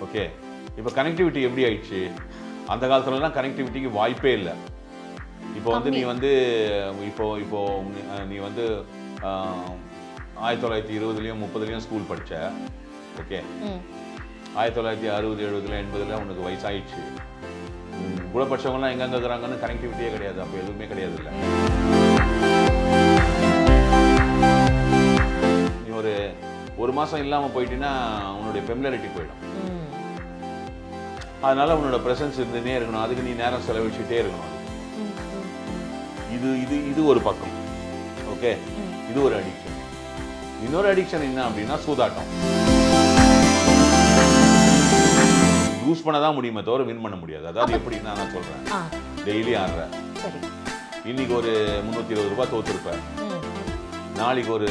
Okay இப்போ connectivity எப்படி ஆயிடுச்சு? அந்த காலத்துலலாம் கனெக்டிவிட்டிக்கு வாய்ப்பே இல்லை. இப்போ வந்து நீ வந்து இப்போ இப்போ நீ- வந்து ஆயிரத்தி தொள்ளாயிரத்தி இருபதுலேயும் முப்பதுலேயும் ஸ்கூல் படிச்ச ஓகே ஆயிரத்தி தொள்ளாயிரத்தி அறுபது எழுபதுல எண்பதுல உனக்கு வயசாயிடுச்சு. கூட படிச்சவங்கலாம் எங்கெங்க இருக்கிறாங்கன்னு கனெக்டிவிட்டியே கிடையாது. அப்போ எதுவுமே கிடையாது இல்லை. நீ ஒரு ஒரு மாதம் இல்லாமல் போயிட்டீங்கன்னா உன்னுடைய ஃபெமிலாரிட்டி போயிடும். அதனால உன்னோட ப்ரெசன்ஸ் இருந்துனே இருக்கணும். அதுக்கு நீ நேரம் செலவழிச்சுட்டே இருக்கணும். இது இது இது ஒரு பக்கம். ஓகே. இது ஒரு அடிக்ஷன் இன்னொரு அடிக்ஷன் என்ன அப்படின்னா சூதாட்டம். யூஸ் பண்ண தான் முடியுமே தவிர வின் பண்ண முடியாது. அதாவது எப்படின்னா நான் சொல்றேன். ஆ. டெய்லி ஆடுறேன் இன்னைக்கு ஒரு முந்நூற்றி இருபது ரூபாய் தோத்துருப்பேன் நாளைக்கு ஒரு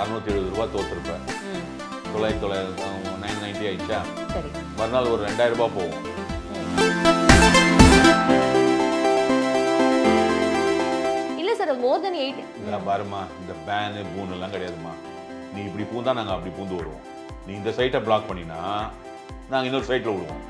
அறுநூத்தி எழுபது ரூபாய் தோத்துருப்பேன் தொள்ளாயிரத்தி தொள்ளாயிரத்தி நைன் நைன்ட்டி ஆயிடுச்சா? மறுநாள் ஒரு ரெண்டாயிரம் ரூபாய் போகும். இல்ல சார் மோர் தென் எயிட் இதெல்லாம் பாருமா இந்த பேனு பூன் எல்லாம் கிடையாதுமா நீ இப்படி பூந்தா நாங்கள் அப்படி பூந்து வருவோம். நீ இந்த சைட்டை பிளாக் பண்ணினா நாங்கள் இன்னொரு சைட்டில் விடுவோம்.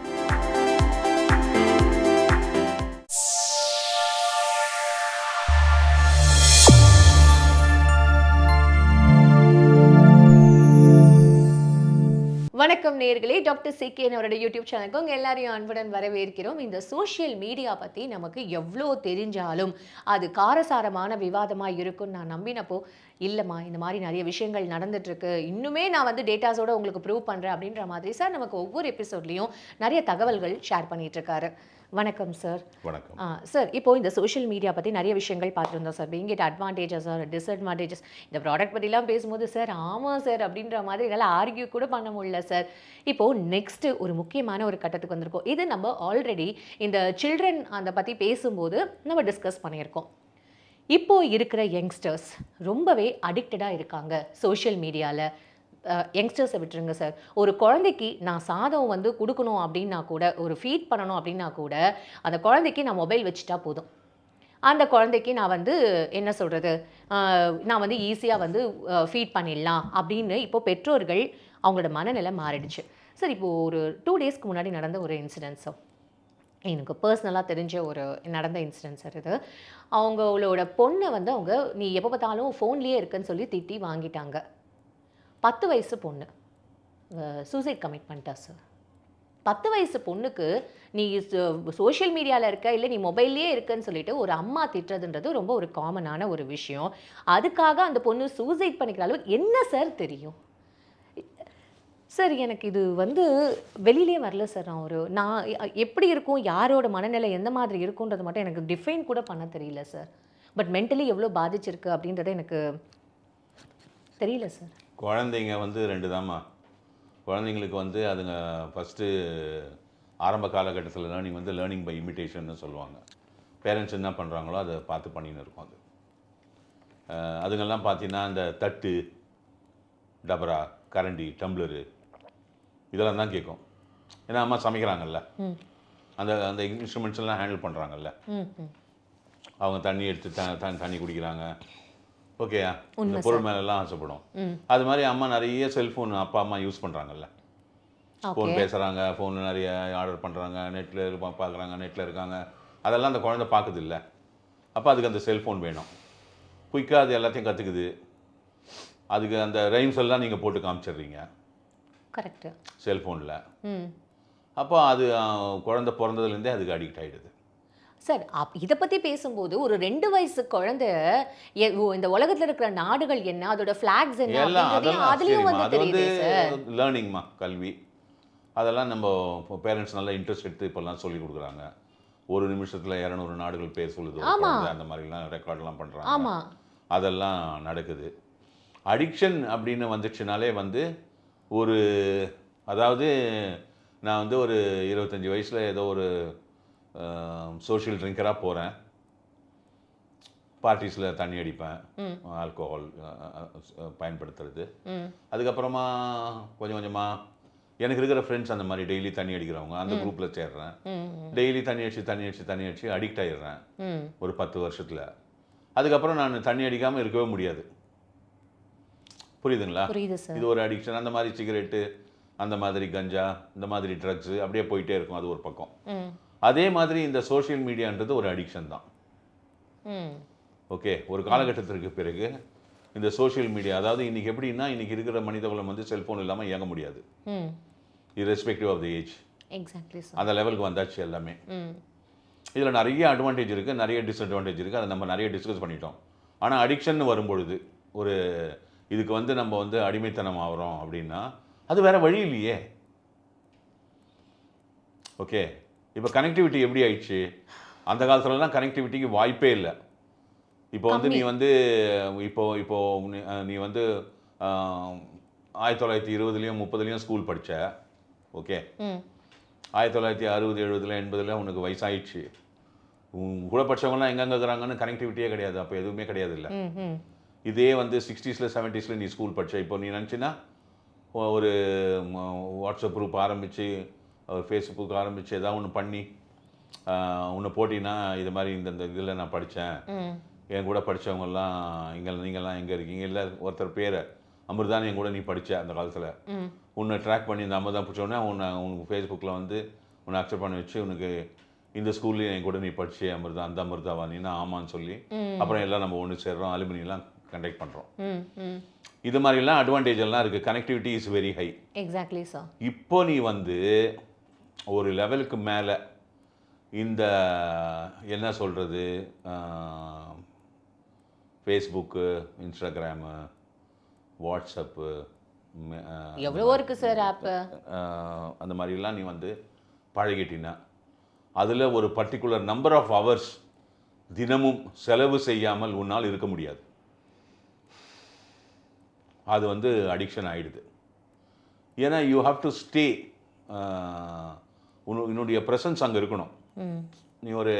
வணக்கம் நேர்களே. டாக்டர் சிகே என்னோட யூடியூப் சேனலுக்கு உங்கள் எல்லாரையும் அன்புடன் வரவேற்கிறோம். இந்த சோஷியல் மீடியா பற்றி நமக்கு எவ்வளோ தெரிஞ்சாலும் அது காரசாரமான விவாதமாக இருக்கும்னு நான் நம்பினப்போ இல்லைம்மா இந்த மாதிரி நிறைய விஷயங்கள் நடந்துட்டுருக்கு. இன்னுமே நான் வந்து டேட்டாஸோட உங்களுக்கு ப்ரூவ் பண்ணுறேன் அப்படின்ற மாதிரி சார் நமக்கு ஒவ்வொரு எபிசோட்லேயும் நிறைய தகவல்கள் ஷேர் பண்ணிகிட்ருக்காரு இருக்காரு வணக்கம் சார் வணக்கம். ஆ சார் இப்போ இந்த சோஷியல் மீடியா பற்றி நிறைய விஷயங்கள் பார்த்துருந்தோம் sir being it advantages or disadvantages இந்த ப்ராடக்ட் பற்றிலாம் பேசும்போது சார் ஆமாம் சார் அப்படின்ற மாதிரி என்னால் ஆர்கியூ கூட பண்ண முடியல சார் இப்போது நெக்ஸ்ட்டு ஒரு முக்கியமான ஒரு கட்டத்துக்கு வந்திருக்கோம். இது நம்ம ஆல்ரெடி இந்த சில்ட்ரன் அந்த பற்றி பேசும்போது நம்ம டிஸ்கஸ் பண்ணியிருக்கோம். இப்போ இருக்கிற யங்ஸ்டர்ஸ் ரொம்பவே அடிக்டடாக இருக்காங்க சோஷியல் மீடியாவில் யங்ஸ்டர்ஸை விட்டுருங்க சார். ஒரு குழந்தைக்கு நான் சாதம் வந்து கொடுக்கணும் அப்படின்னா கூட ஒரு ஃபீட் பண்ணணும் அப்படின்னா கூட அந்த குழந்தைக்கு நான் மொபைல் வச்சுட்டா போதும். அந்த குழந்தைக்கு நான் வந்து என்ன சொல்கிறது நான் வந்து ஈஸியாக வந்து ஃபீட் பண்ணிடலாம் அப்படின்னு இப்போ பெற்றோர்கள் அவங்களோட மனநிலை மாறிடுச்சு. சார் இப்போது ஒரு டூ டேஸ்க்கு முன்னாடி நடந்த ஒரு இன்சிடென்ட்ஸோ எனக்கு பர்சனலாக தெரிஞ்ச ஒரு நடந்த இன்சிடென்ட் சார் இது. அவங்களோட பொண்ணை வந்து அவங்க நீ எப்போ பார்த்தாலும் ஃபோன்லேயே இருக்குன்னு சொல்லி திட்டி வாங்கிட்டாங்க. பத்து வயசு பொண்ணு. சூசைட் கமிட் பண்ணிட்டா சார் பத்து வயசு பொண்ணுக்கு நீ சோஷியல் மீடியாவில் இருக்க இல்லை நீ மொபைல்லையே இருக்கன்னு சொல்லிட்டு ஒரு அம்மா திட்டுறதுன்றது ரொம்ப ஒரு காமனான ஒரு விஷயம். அதுக்காக அந்த பொண்ணு சூசைட் பண்ணிக்கிற அளவுக்கு என்ன சார் தெரியும்? சார் எனக்கு இது வந்து வெளியிலே வரல சார் நான் ஒரு நான் எப்படி இருக்கும் யாரோட மனநிலை எந்த மாதிரி இருக்குன்றது மட்டும் எனக்கு டிஃபைன் கூட பண்ண தெரியல சார் பட் மென்டலி எவ்வளோ பாதிச்சிருக்கு அப்படின்றது எனக்கு தெரியல சார் குழந்தைங்க வந்து ரெண்டு தாம்மா குழந்தைங்களுக்கு வந்து அதுங்க ஃபஸ்ட்டு ஆரம்ப காலகட்டத்தில் லேர்னிங் வந்து லேர்னிங் பை இமிட்டேஷன்னு சொல்லுவாங்க. பேரண்ட்ஸ் என்ன பண்ணுறாங்களோ அதை பார்த்து பண்ணின்னு இருக்கும் அது. அதுங்கெல்லாம் பார்த்தீங்கன்னா இந்த தட்டு டபரா கரண்டி டம்ளரு இதெல்லாம் தான் கேட்கும். ஏன்னா அம்மா சமைக்கிறாங்கல்ல. அந்த அந்த இன்ஸ்ட்ருமெண்ட்ஸ் எல்லாம் ஹேண்டில் பண்ணுறாங்கல்ல அவங்க தண்ணி எடுத்து த- தண்ணி குடிக்கிறாங்க. ஓகேயா இந்த பொருள் மேலெல்லாம் ஆசைப்படும். அது மாதிரி அம்மா நிறைய செல்ஃபோன் அப்பா அம்மா யூஸ் பண்ணுறாங்கல்ல ஃபோன் பேசுகிறாங்க ஃபோனில் நிறைய ஆர்டர் பண்ணுறாங்க நெட்டில் பார்க்குறாங்க நெட்டில் இருக்காங்க. அதெல்லாம் அந்த குழந்தை பார்க்குது இல்லை அப்போ அதுக்கு அந்த செல்ஃபோன் வேணும். குயிக்காக அது எல்லாத்தையும் கற்றுக்குது அதுக்கு அந்த ரைம்ஸ் எல்லாம் நீங்கள் போட்டு காமிச்சிடுறீங்க. கரெக்டு செல்ஃபோனில் அப்போ அது குழந்தை பிறந்ததுலேருந்தே அதுக்கு அடிக்ட் ஆகிடுது சார் அப் இதை பற்றி பேசும்போது ஒரு ரெண்டு வயசு குழந்தை இந்த உலகத்தில் இருக்கிற நாடுகள் என்ன அதோட ஃப்ளாக்ஸ் என்ன அதுலயும் வந்து தெரியுது லேர்னிங்மா கல்வி. அதெல்லாம் நம்ம பேரண்ட்ஸ் நல்லா இன்ட்ரெஸ்ட் எடுத்து இப்போல்லாம் சொல்லி கொடுக்குறாங்க. ஒரு நிமிஷத்தில் இரநூறு நாடுகள் பேர் சொல்லுது அந்த மாதிரிலாம் ரெக்கார்ட்லாம் பண்ணுறாங்க அதெல்லாம் நடக்குது. அடிக்ஷன் அப்படின்னு வந்துச்சுனாலே வந்து ஒரு அதாவது நான் வந்து ஒரு இருபத்தஞ்சி வயசில் ஏதோ ஒரு சோஷியல் ட்ரிங்கராக போகிறேன் பார்ட்டிஸில் தண்ணி அடிப்பேன். ஆல்கோஹால் பயன்படுத்துறது. அதுக்கப்புறமா கொஞ்சம் கொஞ்சமாக எனக்கு இருக்கிற ஃப்ரெண்ட்ஸ் அந்த மாதிரி டெய்லி தண்ணி அடிக்கிறவங்க அந்த குரூப்பில் சேர்றேன். டெய்லி தண்ணி அடிச்சு தண்ணி அடிச்சு தண்ணி அடிச்சு அடிக்ட் ஆயிடுறேன். ஒரு பத்து வருஷத்தில். அதுக்கப்புறம் நான் தண்ணி அடிக்காமல் இருக்கவே முடியாது. புரியுதுங்களா? இது ஒரு அடிக்ஷன் அந்த மாதிரி சிகரெட்டு அந்த மாதிரி கஞ்சா இந்த மாதிரி ட்ரக்ஸு அப்படியே போயிட்டே இருக்கும். அது ஒரு பக்கம். அதே மாதிரி இந்த சோஷியல் மீடியான்றது ஒரு அடிக்ஷன் தான். ஓகே ஒரு காலகட்டத்திற்கு பிறகு இந்த சோஷியல் மீடியா அதாவது இன்னைக்கு எப்படின்னா இன்னைக்கு இருக்கிற மனிதகுலம் வந்து செல்ஃபோன் இல்லாமல் இயங்க முடியாது. irrespective of the age exactly அந்த லெவலுக்கு வந்தாச்சு எல்லாமே. இதில் நிறைய அட்வான்டேஜ் இருக்குது நிறைய டிஸ்அட்வான்டேஜ் இருக்குது அதை நம்ம நிறைய டிஸ்கஸ் பண்ணிட்டோம். ஆனால் அடிக்ஷன் வரும்பொழுது ஒரு இதுக்கு வந்து நம்ம வந்து அடிமைத்தனம் ஆகிறோம் அப்படின்னா அது வேற வழி இல்லையே. ஓகே இப்போ கனெக்டிவிட்டி எப்படி ஆயிடுச்சு? அந்த காலத்துலலாம் கனெக்டிவிட்டிக்கு வாய்ப்பே இல்லை. இப்போ வந்து நீ வந்து இப்போ இப்போ நீ- வந்து ஆயிரத்தி தொள்ளாயிரத்தி இருபதுலேயும் முப்பதுலேயும் ஸ்கூல் படிச்ச ஓகே ஆயிரத்தி தொள்ளாயிரத்தி அறுபது எழுபதுல எண்பதுல உனக்கு வயசாயிடுச்சு. கூட படிச்சவங்கலாம் எங்கெங்க இருக்கிறாங்கன்னு கனெக்டிவிட்டியே கிடையாது. அப்போ எதுவுமே கிடையாது இல்லை. இதே வந்து சிக்ஸ்டீஸில் செவன்ட்டீஸில் நீ ஸ்கூல் படிச்ச. இப்போ நீ நினச்சின்னா ஒரு வாட்ஸ்அப் குரூப் ஆரம்பித்து ஒரு ஃபேஸ்புக் ஆரம்பித்து ஏதாவது ஒன்று பண்ணி உன்னை போட்டினா இது மாதிரி இந்த இந்த இதில் நான் படித்தேன். என் கூட படித்தவங்கெல்லாம் இங்கே நீங்கள்லாம் எங்கே இருக்கீங்க? இல்லை ஒருத்தர் பேரை அமிர்தான் என் கூட நீ படிச்ச அந்த காலத்தில். உன்னை ட்ராக் பண்ணி இந்த அமிர்தம் பிடிச்சோடனே உன்னை உனக்கு ஃபேஸ்புக்கில் வந்து உன்னை அக்செப்ட் பண்ணி வச்சு உனக்கு இந்த ஸ்கூல்லேயும் என் கூட நீ படிச்சே அமிர்தா அந்த அமிர்தாவா நீனா ஆமான்னு சொல்லி. அப்புறம் எல்லாம் நம்ம ஒன்று சேர்றோம் அலுமினியெலாம் கண்டக்ட் பண்ணுறோம் இது மாதிரிலாம் அட்வான்டேஜ் எல்லாம் இருக்குது connectivity is very high exactly sir இப்போ நீ வந்து ஒரு லெவலுக்கு மேலே இந்த என்ன சொல்கிறது ஃபேஸ்புக்கு இன்ஸ்டாகிராமு வாட்ஸ்அப்பு எவ்வளவோ இருக்கு சார் ஆப்பு அந்த மாதிரிலாம் நீ வந்து பழகிட்டினா அதில் ஒரு பர்டிகுலர் நம்பர் ஆஃப் ஹவர்ஸ் தினமும் செலவு செய்யாமல் உன்னால் இருக்க முடியாது. அது வந்து அடிக்ஷன் ஆயிடுது. ஏன்னா யூ ஹாவ் டு ஸ்டே உன்னுடைய ப்ரெசன்ஸ் அங்கே இருக்கணும். நீ ஒரு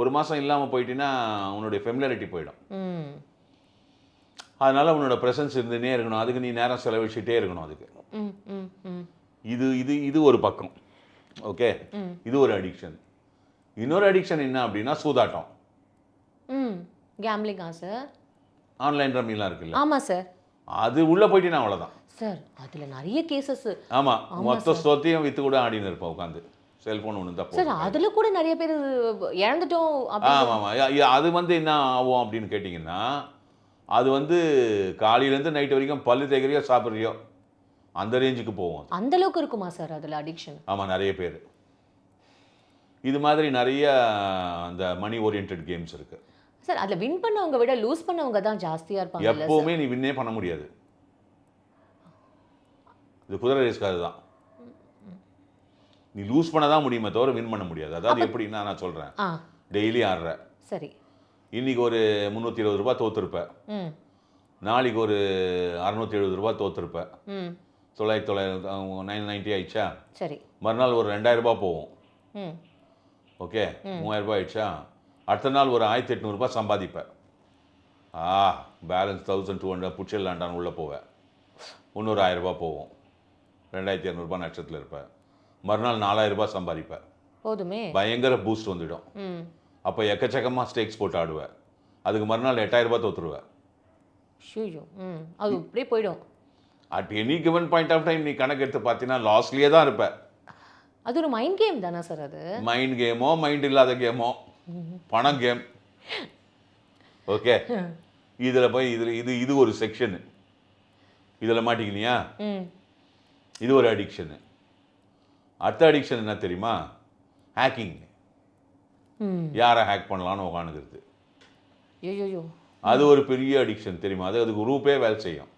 ஒரு மாதம் இல்லாமல் போயிட்டீன்னா உன்னுடைய ஃபெமிலாரிட்டி போயிடும். அதனால் உன்னோட ப்ரெசன்ஸ் இருந்துனே இருக்கணும். அதுக்கு நீ நேரம் செலவழிச்சிட்டே இருக்கணும் அதுக்கு. இது இது இது ஒரு பக்கம். ஓகே. இது ஒரு அடிக்ஷன் இன்னொரு அடிக்ஷன் என்ன அப்படின்னா சூதாட்டம். கேம்லிங்கா சார் ஆன்லைன் ரம்மிலாம் இருக்குல்ல. ஆமாம் சார் அது உள்ளே போயிட்டீங்கன்னா அவ்வளோதான் சார் அதில் நிறைய கேசஸ் ஆமாம் மொத்த சொத்தையும் விற்று கூட ஆடின்னு இருப்போம் உட்காந்து செல்ஃபோன் ஒன்று தான் சார் அதில் கூட நிறைய பேர் இழந்துட்டோம் ஆமாம் ஆமாம் அது வந்து என்ன ஆகும் அப்படின்னு கேட்டிங்கன்னா அது வந்து காலையிலேருந்து நைட் வரைக்கும் பல்லு தேய்க்கிறியோ சாப்பிட்றியோ அந்த ரேஞ்சுக்கு போகும் அந்த அளவுக்கு இருக்குமா சார் அதில் அடிக்ஷன் ஆமாம் நிறைய பேர். இது மாதிரி நிறைய அந்த மணி ஓரியன்ட் கேம்ஸ் இருக்குது சார் அதில் வின் பண்ணவங்க விட லூஸ் பண்ணவங்க தான் ஜாஸ்தியாக இருப்பாங்கல்ல சார்? எப்போவுமே நீ வின்னே பண்ண முடியாது. இது குதிரை ரேஸ்க்காக தான் நீ லூஸ் பண்ண தான் முடியுமே தவிர வின் பண்ண முடியாது. அதாவது எப்படின்னா நான் சொல்கிறேன் டெய்லி ஆடுற. சரி. இன்னைக்கு ஒரு முந்நூற்றி இருபது ரூபாய் தோத்துருப்ப. ம். நாளைக்கு ஒரு அறநூற்றி எழுபது ரூபாய் தோத்துருப்ப. ம். தொள்ளாயிரத்தி தொள்ளாயிரத்து நைன் நைன்ட்டி ஆயிடுச்சா? சரி. மறுநாள் ஒரு ரெண்டாயிரம் ரூபாய் போகும். ம். ஓகே? மூவாயிரம் ரூபாய் ஆயிடுச்சா? அடுத்த நாள் ஒரு ஆயிரத்தி எட்நூறுபா சம்பாதிப்பேன் ஆ பேலன்ஸ் தௌசண்ட் டூ ஹண்ட்ரட் புடிச்சிடலான்டான்னு உள்ளே போவேன் இன்னொரு ஆயிரம் ரூபாய் போவோம் ரெண்டாயிரத்தி இரநூறுபா நட்சத்திரத்தில் இருப்பேன் மறுநாள் நாலாயிரம் ரூபாய் சம்பாதிப்பேன். போதுமே. பயங்கர பூஸ்ட் வந்துடும். அப்போ எக்கச்சக்கமாக ஸ்டேக்ஸ் போட்டு ஆடுவேன் அதுக்கு மறுநாள் எட்டாயிரம் ரூபாய் தோத்துருவேன் அது இப்படியே போயிடும். At any given point of time நீ கணக்கு எடுத்து பார்த்தீங்கன்னா லாஸ்ட்லேயே தான் இருப்ப. அது ஒரு மைண்ட் கேம் தானே சார் அது? மைண்ட் கேமோ மைண்ட் இல்லாத கேமோ பணம் கேம் ஓகே இதில் போய் இதில் இது இது ஒரு செக்ஷனு இதில் மாட்டிக்கினியா இது ஒரு அடிக்ஷனு அடுத்த அடிக்ஷன் என்ன தெரியுமா? ஹேக்கிங் யாரை ஹேக் பண்ணலான்னு உட்காந்துக்கிறது ஐயோ அது ஒரு பெரிய அடிக்ஷன் தெரியுமா? அது அதுக்கு குரூப்பே வேலை செய்யும்.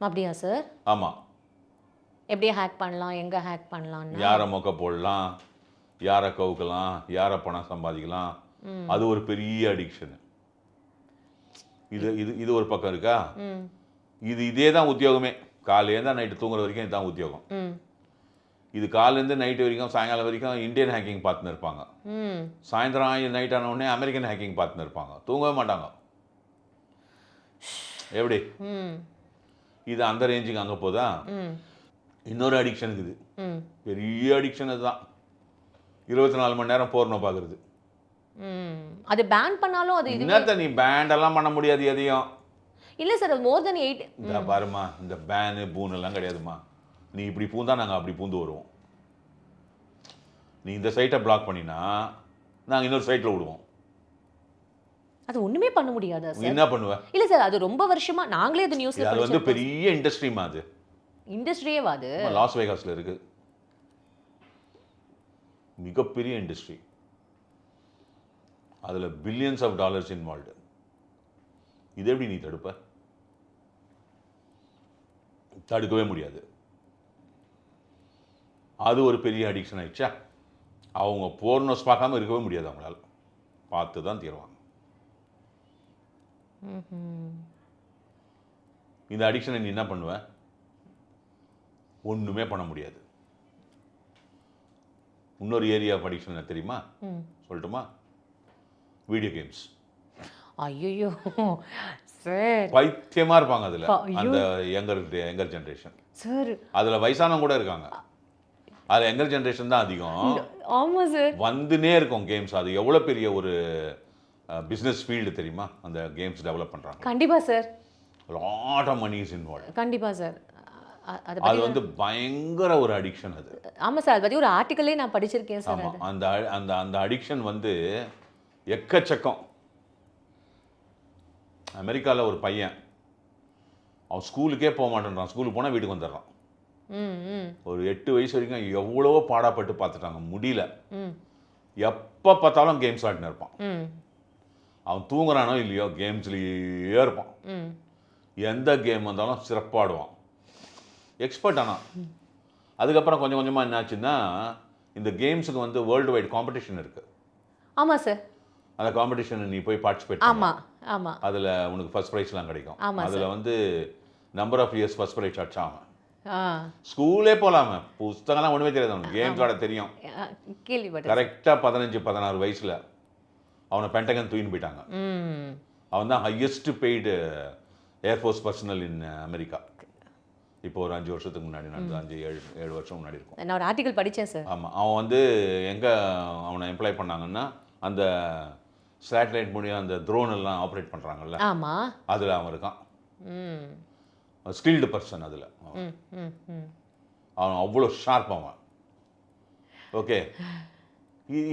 அப்படியா சார் ஆமாம் எப்படி ஹேக் பண்ணலாம்? எங்கே ஹேக் பண்ணலாம்னு? யாரை மொக்க போடலாம்? யாரை கவுக்கலாம்? யாரை பணம் சம்பாதிக்கலாம்? அது ஒரு பெரிய அடிக்ஷனு இது இது இது ஒரு பக்கம் இருக்கா? இது இதே தான் உத்தியோகமே. காலையிலேருந்து நைட்டு தூங்குற வரைக்கும் இதுதான் உத்தியோகம். இது காலையிலேருந்து நைட்டு வரைக்கும் சாயங்காலம் வரைக்கும் இந்தியன் ஹேக்கிங் பார்த்துன்னு இருப்பாங்க. சாயந்தரம் நைட் ஆன உடனே அமெரிக்கன் ஹேக்கிங் பார்த்துன்னு இருப்பாங்க. தூங்கவே மாட்டாங்க. எப்படி? இது அந்த ரேஞ்சுக்கு அங்கே போதா? இன்னொரு அடிக்ஷன் இருக்குது. பெரிய அடிக்ஷன் அதுதான். இருபத்தி நாலு மணி நேரம் போர்னோ பார்க்குறது. அது பேன் பண்ணாலும் அது என்னத்த நீ பேண்டெல்லாம் பண்ண முடியாது எதையும். இல்லை சார் மோர் தென் எயிட் பாருமா இந்த பேனு பூன் எல்லாம் கிடையாதுமா நீ இப்படி பூந்தா நாங்கள் அப்படி பூந்து வருவோம். நீ இந்த சைட்டை பிளாக் பண்ணினா நாங்கள் இன்னொரு சைட்டில் விடுவோம். அது ஒண்ணுமே பண்ண முடியாதா சார் என்ன பண்ணுவ? இல்ல சார் அது ரொம்ப வருஷமா நாங்களே அது நியூஸ்ல அது வந்து பெரிய இண்டஸ்ட்ரிமா அது? இண்டஸ்ட்ரியே அது. லாஸ் வேகாஸில் இருக்கு. மிகப்பெரிய இண்டஸ்ட்ரி அதில் பில்லியன்ஸ் ஆஃப் டாலர்ஸ் இன்வால்வ்டு இது எப்படி நீ தடுப்ப? தடுக்கவே முடியாது. அது ஒரு பெரிய அடிக்ஷன் ஆயிடுச்சா? அவங்க போர்னோஸ் பார்க்காம இருக்கவே முடியாது அவங்களால. பார்த்து தான் தீருவாங்க இந்த அடிக்ஷனை நீ என்ன பண்ணுவ? ஒண்ணுமே பண்ண முடியாது. இன்னொரு ஏரியா ஆஃப் அடிக்ஷன் என்ன தெரியுமா. சொல்லட்டுமா? வீடியோ கேம்ஸ் ஐயோ சார். பைத்தியமா இருப்பாங்க அதுல. அந்த யங்கர் யங்கர் ஜென்ரேஷன் சார். அதுல வயசானவங்க கூட இருக்காங்க. அதுல யங்கர் ஜென்ரேஷன் தான் அதிகம். ஆமா சார் வந்துனே இருக்கும் கேம்ஸ் அது எவ்வளவு பெரிய ஒரு பிஸ்னஸ் ஃபீல்டு தெரியுமா? அந்த கேம்ஸ் டெவலப் பண்றாங்க. கண்டிப்பா sir lot of money is involve கண்டிப்பா சார் அதை அது வந்து பயங்கர ஒரு அடிக்ஷன் அது. ஆமா சார் அதை பத்தி ஒரு ஆர்டிக்கலே நான் படிச்சிருக்கேன் சார் அது. அந்த அந்த அந்த அடிக்ஷன் வந்து எக்கச்சக்கம். அமெரிக்கால ஒரு பையன் அவன் ஸ்கூலுக்கே போக மாட்டேன்றான். ஸ்கூலுக்கு போனால் வீட்டுக்கு வந்துடுறான். ஒரு எட்டு வயசு வரைக்கும் எவ்வளவோ பாடாப்பட்டு பார்த்துட்டாங்க. முடியல. எப்போ பார்த்தாலும் கேம்ஸ் ஆடினு இருப்பான். அவன் தூங்குறானோ இல்லையோ கேம்ஸ்லேயே இருப்பான். எந்த கேம் வந்தாலும் சிறப்பாடுவான். எக்ஸ்பர்ட் ஆனால் அதுக்கப்புறம் கொஞ்சம் கொஞ்சமாக என்னாச்சுன்னா இந்த கேம்ஸுக்கு வந்து வேர்ல்டு வைட் காம்படிஷன் இருக்குது ஆமா சார் அந்த காம்படிஷன் நீ போய் பார்ட்டிசிபேட் ஆமா ஆமா. அதில் உனக்கு ஃபர்ஸ்ட் ப்ரைஸ்லாம் கிடைக்கும். அதில் வந்து number of years first prize அடிச்சாங்க. ஆ ஸ்கூலே போகலாம புஸ்தகம்லாம் ஒன்றுமே தெரியாது அவனுக்கு. கேம்ஸ் ஆட தெரியும். கரெக்டாக பதினஞ்சு பதினாறு வயசில் அவனை பென்டகன் தூக்கின்னு போயிட்டாங்க. அவன் தான் highest paid air force personnel in America இப்போ ஒரு அஞ்சு வருஷத்துக்கு முன்னாடி நடந்தது அஞ்சு ஏழு ஏழு வருஷம் முன்னாடி இருக்கும். நான் ஒரு ஆர்டிக்கல் படிச்சேன் சார் ஆமாம் அவன் வந்து எங்கே அவனை எம்ப்ளாய் பண்ணாங்கன்னா அந்த சேட்டலைட் மூலியம் அந்த ட்ரோன் எல்லாம் ஆப்ரேட் பண்ணுறாங்கல்ல ஆமா. அதில் அவன் இருக்கான். ஸ்கில்டு பர்சன் அதில். அவன் அவ்வளோ ஷார்ப் அவன். ஓகே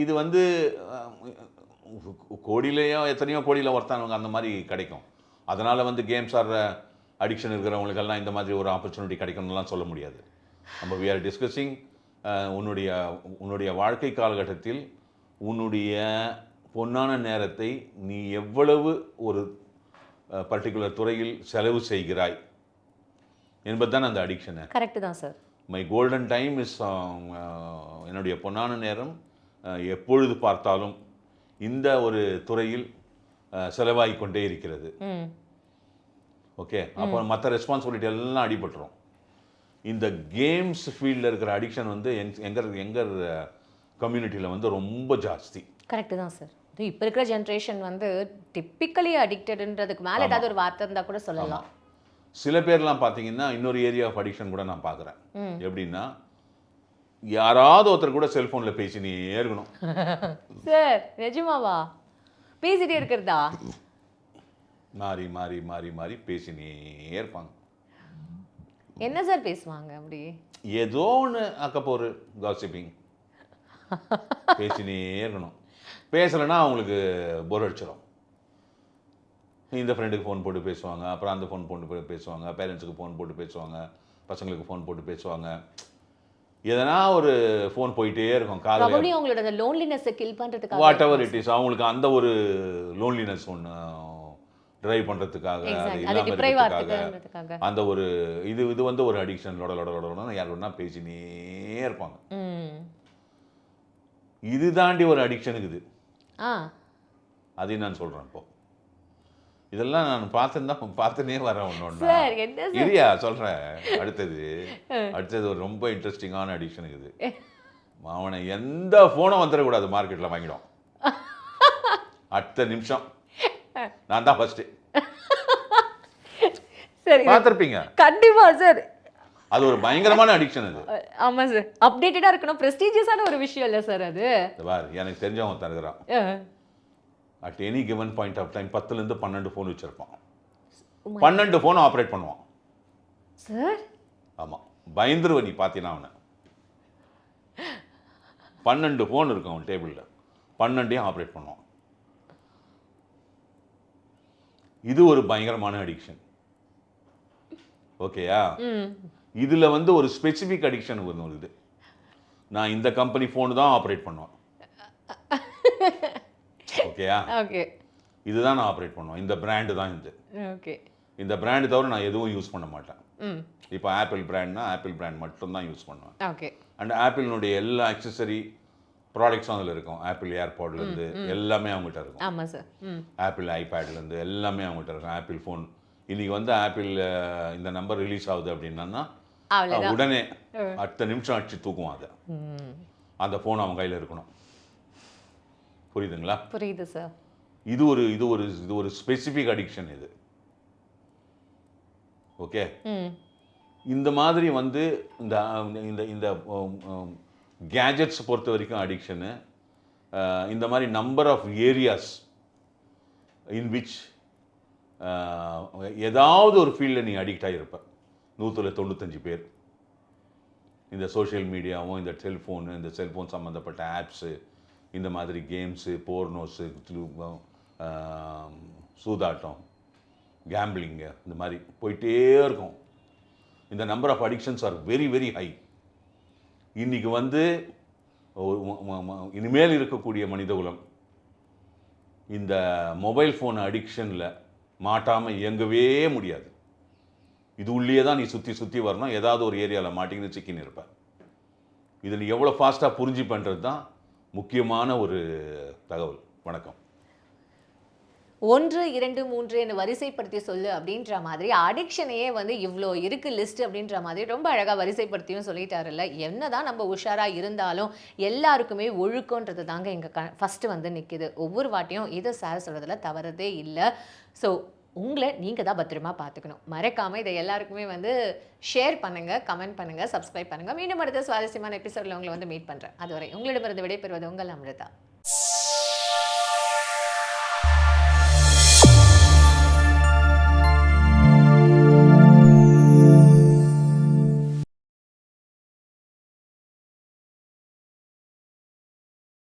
இது வந்து கோடியிலையோ எத்தனையோ கோடியில் ஒருத்தவங்க அந்த மாதிரி கிடைக்கும். அதனால் வந்து கேம்ஸ் ஆடுற அடிக்ஷன் இருக்கிறவங்களுக்கெல்லாம் இந்த மாதிரி ஒரு ஆப்பர்ச்சுனிட்டி கிடைக்கணும்லாம் சொல்ல முடியாது. நம்ம வி ஆர் டிஸ்கஸிங் உன்னுடைய உன்னுடைய வாழ்க்கை காலகட்டத்தில் உன்னுடைய பொன்னான நேரத்தை நீ எவ்வளவு ஒரு பர்டிகுலர் துறையில் செலவு செய்கிறாய்? என்பதுதான் அந்த அடிக்ஷனு கரெக்டு தான் sir my golden time is என்னுடைய பொன்னான நேரம் அஹ், எப்பொழுது பார்த்தாலும் இந்த ஒரு துறையில் செலவாகி கொண்டே இருக்கிறது. ஓகே அப்போ மற்ற ரெஸ்பான்சிபிலிட்டி எல்லாம் அடிபட்டுரும். இந்த கேம்ஸ் ஃபீல்டில் இருக்கிற அடிக்ஷன் வந்து எங் எங்கர் எங்கர் கம்யூனிட்டியில் வந்து ரொம்ப ஜாஸ்தி. கரெக்டு தான் சார் இப்போ இருக்கிற ஜென்ரேஷன் வந்து டிப்பிக்கலி அடிக்டடுன்றதுக்கு மேலே ஏதாவது ஒரு வார்த்தை இருந்தால் கூட சொல்லலாம். சில பேர்லாம் பார்த்தீங்கன்னா இன்னொரு ஏரியா ஆஃப் அடிக்ஷன் கூட நான் பார்க்குறேன். எப்படின்னா யாராவது ஒருத்தர் கூட செல்ஃபோனில் பேசினே இருக்கணும். சார் நிஜமாவா? பேசிட்டே இருக்கிறதா? மாறி மாறி மாறி மாறி பேசினே இருப்பாங்க. என்ன சார் பேசுவாங்க அப்படி? ஏதோ ஒன்று அக்கப்போரு காசிப்பிங் பேசினே இருக்கணும். பேசலைன்னா அவங்களுக்கு போர் அடிச்சிடும் இந்த ஃப்ரெண்டுக்கு ஃபோன் போட்டு பேசுவாங்க அப்புறம் அந்த ஃபோன் போட்டு பேசுவாங்க பேரண்ட்ஸுக்கு ஃபோன் போட்டு பேசுவாங்க பசங்களுக்கு ஃபோன் போட்டு பேசுவாங்க. எதனா ஒரு ஃபோன் போயிட்டே இருக்கும் ப்ராபப்ளி அவங்களோட அந்த லோன்லினஸை கில் பண்ணுறதுக்காக வாட் எவர் இட் இஸ் அவங்களுக்கு அந்த ஒரு லோன்லினஸ் ஒன்று ட்ரைவ் பண்ணுறதுக்காக அது இல்லாமல் அந்த ஒரு இது இது வந்து ஒரு அடிக்ஷன் லொட லொட லொடன்னு யார் வேணா பேசினே இருப்பாங்க. இது தாண்டி ஒரு அடிக்ஷனுக்கு இது. அதையும் நான் சொல்கிறேன் இப்போ. இதெல்லாம் நான் பார்த்துன்னு தான் பார்த்துனே வரேன் ஒன்று ஒன்றா இரியா சொல்கிறேன் அடுத்தது. அடுத்தது ஒரு ரொம்ப இன்ட்ரெஸ்டிங்கான அடிக்ஷனுக்கு இது. அவனை எந்த ஃபோனும் வந்துடக்கூடாது மார்க்கெட்டில் வாங்கிடும். அடுத்த நிமிஷம். நான் தான் ஃபஸ்ட்டு சரி பார்த்துருப்பீங்க? கண்டிப்பா சார். அது ஒரு பயங்கரமான அடிக்ஷன் அது ஆமா சார். அப்டேட்டடா இருக்கணும். ப்ரெஸ்டீஜியஸான ஒரு விஷயம் இல்ல சார் அது. எனக்கு தெரிஞ்சவன் தருகிறான். At any given point of time பத்துலேருந்து பன்னெண்டு ஃபோன் வச்சுருப்பான். Oh பன்னெண்டு ஃபோன் ஆப்ரேட் பண்ணுவான். சார் ஆமாம் பயந்துருவ நீ பார்த்தீங்கன்னா அவனை. பன்னெண்டு ஃபோன் இருக்கும் அவன் டேபிளில் பன்னெண்டையும் ஆப்ரேட் பண்ணுவான். இது ஒரு பயங்கரமான அடிக்ஷன் ஓகேயா இதில் வந்து ஒரு ஸ்பெசிஃபிக் அடிக்ஷன் ஒன்று வருது. நான் இந்த கம்பெனி ஃபோனு தான் ஆப்ரேட் பண்ணுவேன். ஓகேயா? ஓகே. இதுதான் நான் ஆப்ரேட் பண்ணுவேன். இந்த பிராண்டு தான் இது. ஓகே. இந்த பிராண்டு தவிர நான் எதுவும் யூஸ் பண்ண மாட்டேன். இப்போ ஆப்பிள் பிராண்ட்னா ஆப்பிள் பிராண்ட் மட்டும்தான் யூஸ் பண்ணுவேன். ஓகே. அண்ட் ஆப்பிளினுடைய எல்லா அக்சசரி ப்ராடக்ட்ஸும் அதில் இருக்கும். ஆப்பிள் ஏர்பாட்லேருந்து எல்லாமே அவங்ககிட்ட இருக்கும். ஆமாம் சார் ஆப்பிள் ஐபேட்லேருந்து எல்லாமே அவங்ககிட்ட இருக்கும். ஆப்பிள் ஃபோன் இன்னைக்கு வந்து ஆப்பிள் இந்த நம்பர் ரிலீஸ் ஆகுது அப்படின்னா உடனே அடுத்த நிமிஷம் அடிச்சு தூக்குவான் அதை. அந்த ஃபோன் அவன் கையில் இருக்கணும். புரியுதுங்களா? புரியுது சார் இது ஒரு இது ஒரு இது ஒரு ஸ்பெசிஃபிக் அடிக்ஷன் இது. ஓகே இந்த மாதிரி வந்து இந்த இந்த இந்த கேஜெட்ஸ் பொறுத்த வரைக்கும் அடிக்ஷனு இந்த மாதிரி number of areas in which ஏதாவது ஒரு ஃபீல்டில் நீ அடிக்ட் ஆகிருப்ப நூற்றில் தொண்ணூத்தஞ்சு பேர். இந்த சோஷியல் மீடியாவும் இந்த செல்ஃபோனு இந்த செல்ஃபோன் சம்மந்தப்பட்ட ஆப்ஸு இந்த மாதிரி கேம்ஸு போர்னோஸு சூதாட்டம் கேம்பிளிங்கு இந்த மாதிரி போயிட்டே இருக்கும். இந்த number of addictions are very very high இன்னைக்கு வந்து இனிமேல் இருக்கக்கூடிய மனிதகுலம் இந்த மொபைல் ஃபோன் அடிக்ஷனில் மாட்டாமல் இயங்கவே முடியாது. இது உள்ளே தான் நீ சுற்றி சுற்றி வரணும். ஏதாவது ஒரு ஏரியாவில் மாட்டிக்கின்னு சிக்கின்னு இருப்பேன் இதை நீ எவ்வளோ ஃபாஸ்ட்டாக புரிஞ்சு பண்ணுறது தான் முக்கியமான ஒரு தகவல். வணக்கம். ஒன்று இரண்டு மூன்று என்று வரிசைப்படுத்தி சொல்லு அப்படின்ற மாதிரி அடிக்ஷனையே வந்து இவ்வளோ இருக்கு லிஸ்ட் அப்படின்ற மாதிரி ரொம்ப அழகாக வரிசைப்படுத்தியும் சொல்லிட்டாருல்ல. என்னதான் நம்ம உஷாராக இருந்தாலும் எல்லாருக்குமே ஒழுக்கன்றது தாங்க இங்கே க ஃபஸ்ட்டு வந்து நிற்கிது ஒவ்வொரு வாட்டியும் இதை சார் சொல்கிறதுல தவறதே இல்லை. ஸோ உங்களை நீங்கள் தான் பத்திரமா பார்த்துக்கணும். மறக்காமல் இதை எல்லாருக்குமே வந்து ஷேர் பண்ணுங்கள் கமெண்ட் பண்ணுங்கள் சப்ஸ்கிரைப் பண்ணுங்கள் மீண்டும் அடுத்த சுவாரஸ்யமான எபிசோடில் உங்களை வந்து மீட் பண்ணுறேன் அதுவரை உங்களிடமிருந்து விடைபெறுவது உங்கள் அமிர்தா.